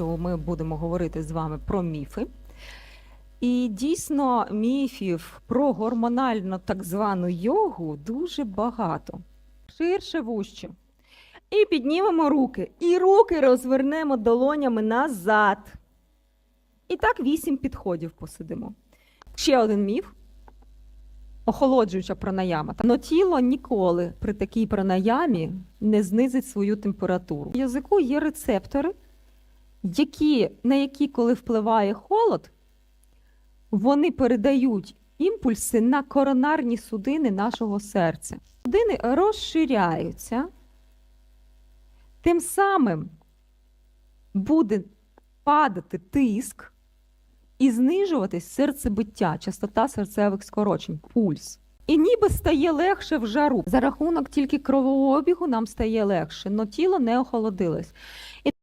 що ми будемо говорити з вами про міфи. І дійсно міфів про гормональну так звану йогу дуже багато. Ширше вуще. І піднімемо руки. І руки розвернемо долонями назад. І так вісім підходів посидимо. Ще один міф. Охолоджуюча пранаяма. Но тіло ніколи при такій пранаямі не знизить свою температуру. В язику є рецептори, які, на які, коли впливає холод, вони передають імпульси на коронарні судини нашого серця. Судини розширяються, тим самим буде падати тиск і знижуватись серцебиття, частота серцевих скорочень, пульс. І ніби стає легше в жару. За рахунок тільки кровообігу нам стає легше, але тіло не охолодилось. І